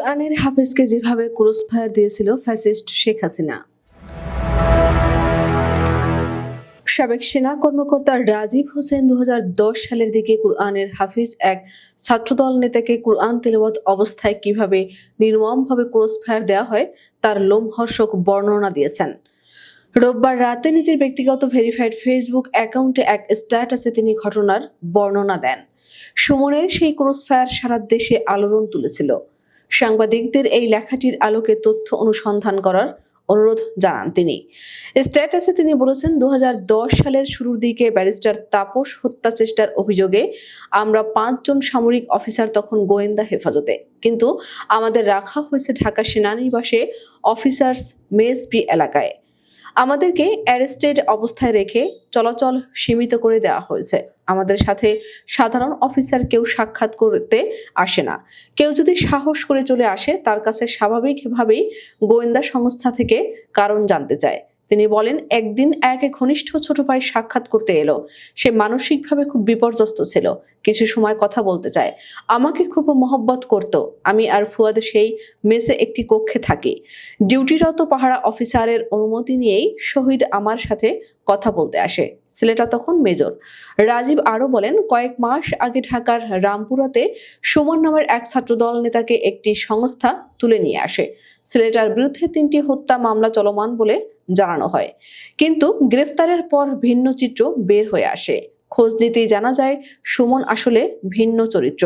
কুরআনের হাফেজকে যেভাবে ক্রস ফায়ার দিয়েছিল ফ্যাসিস্ট শেখ হাসিনা। সাবেক সেনা কর্মকর্তা রাজীব হোসেন দু হাজার দশ সালের দিকে কুরআনের হাফিজ এক ছাত্রদল নেতাকে কুরআন তেলাওয়াত অবস্থায় কীভাবে নির্মমভাবে ক্রস ফায়ার দেওয়া হয়, তার লোমহর্ষক বর্ণনা দিয়েছেন। রোববার রাতে নিজের ব্যক্তিগত ভেরিফাইড ফেসবুক অ্যাকাউন্টে এক স্ট্যাটাসে তিনি ঘটনার বর্ণনা দেন। সুমনের সেই ক্রস ফায়ার সারা দেশে আলোড়ন তুলেছিল। সাংবাদিকদের এই লেখাটির আলোকে তথ্য অনুসন্ধান করার অনুরোধ জানান তিনি। স্ট্যাটাসে তিনি বলেছেন দু হাজার দশ সালের শুরুর দিকে ব্যারিস্টার তাপস হত্যা চেষ্টার অভিযোগে আমরা পাঁচজন সামরিক অফিসার তখন গোয়েন্দা হেফাজতে। কিন্তু আমাদের রাখা হয়েছে ঢাকা সেনানিবাসে অফিসার্স মেসপি এলাকায়। আমাদেরকে অ্যারেস্টেড অবস্থায় রেখে চলাচল সীমিত করে দেওয়া হয়েছে। আমাদের সাথে সাধারণ অফিসার কেউ সাক্ষাৎ করতে আসে না। কেউ যদি সাহস করে চলে আসে, তার কাছে স্বাভাবিকভাবেই গোয়েন্দা সংস্থা থেকে কারণ জানতে চায়। তিনি বলেন, একদিন এক ঘনিষ্ঠ ছোট ভাই সাক্ষাৎ করতে এলো। সে মানসিকভাবে খুব বিপর্যস্ত ছিল। কিছু সময় কথা বলতে চায়। আমাকে খুব মহব্বত করত। আমি আর ফুয়াদ সেই মেসে একটি কক্ষে থাকি। ডিউটিরত পাহারা অফিসারের অনুমতি নিয়েই শহীদ আমার সাথে কথা বলতে আসে। ছেলেটা তখন মেজর। রাজীব আরও বলেন, কয়েক মাস আগে ঢাকার রামপুরাতে সুমন নামের এক ছাত্রদল নেতাকে একটি সংস্থা তুলে নিয়ে আসে। ছেলেটার বিরুদ্ধে তিনটি হত্যা মামলা চলমান বলে জানানো হয়। কিন্তু গ্রেফতারের পর ভিন্ন চিত্র বের হয়ে আসে। খোঁজ নিতেই জানা যায়, সুমন আসলে ভিন্ন চরিত্র।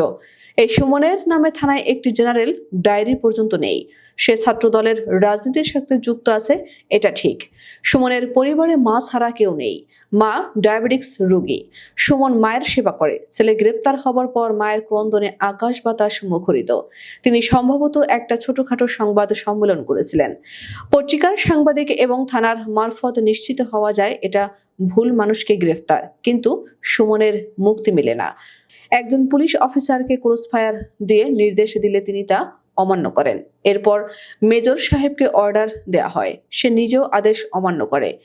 এই সুমনের নামে থানায় একটি জেনারেল ডায়েরি পর্যন্ত নেই। সে ছাত্র দলের রাজনীতির সাথে যুক্ত আছে, এটা ঠিক। সুমনের পরিবারে মা ছাড়া কেউ নেই। মা ডায়াবেটিক্স রোগী। সুমন মায়ের সেবা করে। ছেলে গ্রেপ্তার হবার পর মায়ের ক্রন্দনে আকাশ বাতাস মুখরিত। তিনি সম্ভবত একটা ছোটখাটো সংবাদ সম্মেলন করেছিলেন। পত্রিকার সাংবাদিক এবং থানার মারফত নিশ্চিত হওয়া যায়, এটা ভুল মানুষকে গ্রেফতার। কিন্তু সুমনের মুক্তি মেলে না। একজন পুলিশ অফিসারকে ক্রস ফায়ার দিয়ে নির্দেশ দিলে তিনি তা অমান্য করেন। এরপর মেজর সাহেবকে অর্ডার দেয়া হয়। সে নিজেও আদেশ অমান্য করে।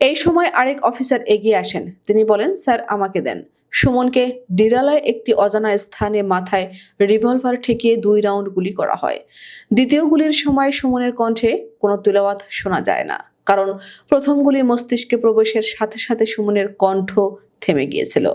এই সময় আরেক অফিসার এগিয়ে আসেন। তিনি বলেন, স্যার, আমাকে দেন। সুমনকে ডিরালায় একটি অজানা স্থানে মাথায় রিভলভার ঠেকিয়ে দুই রাউন্ড গুলি করা হয়। দ্বিতীয় গুলির সময় সুমনের কণ্ঠে কোনো তুলাওয়াত শোনা যায় না। কারণ প্রথম গুলি মস্তিষ্কে প্রবেশের সাথে সাথে সুমনের কণ্ঠ থেমে গিয়েছিল।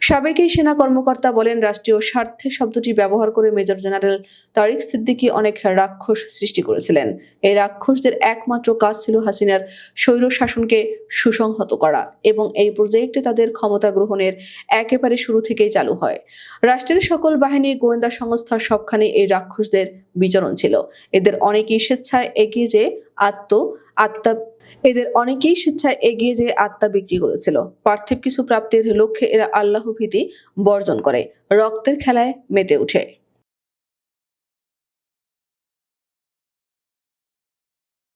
সাবেক সেনা কর্মকর্তা বলেন, রাষ্ট্রীয় স্বার্থে শব্দটি ব্যবহার করে মেজর জেনারেল তারিক সিদ্দিকী অনেক রাক্ষস সৃষ্টি করেছিলেন। এই রাক্ষসদের একমাত্র কাজ ছিল হাসিনার স্বৈর শাসনকে সুসংহত করা এবং এই প্রজেক্টে তাদের ক্ষমতা গ্রহণের একেবারে শুরু থেকেই চালু হয়। রাষ্ট্রের সকল বাহিনী, গোয়েন্দা সংস্থা সবখানে এই রাক্ষসদের বিচরণ ছিল। এদের অনেকেই স্বেচ্ছায় এগিয়ে যে আত্ম, আত্মা এদের অনেকেই স্বেচ্ছায় এগিয়ে যেয়ে আত্মা বিক্রি করেছিল। পার্থিব কিছু প্রাপ্তির লক্ষ্যে এরা আল্লাহ ভীতি বর্জন করে, রক্তের খেলায় মেতে ওঠে।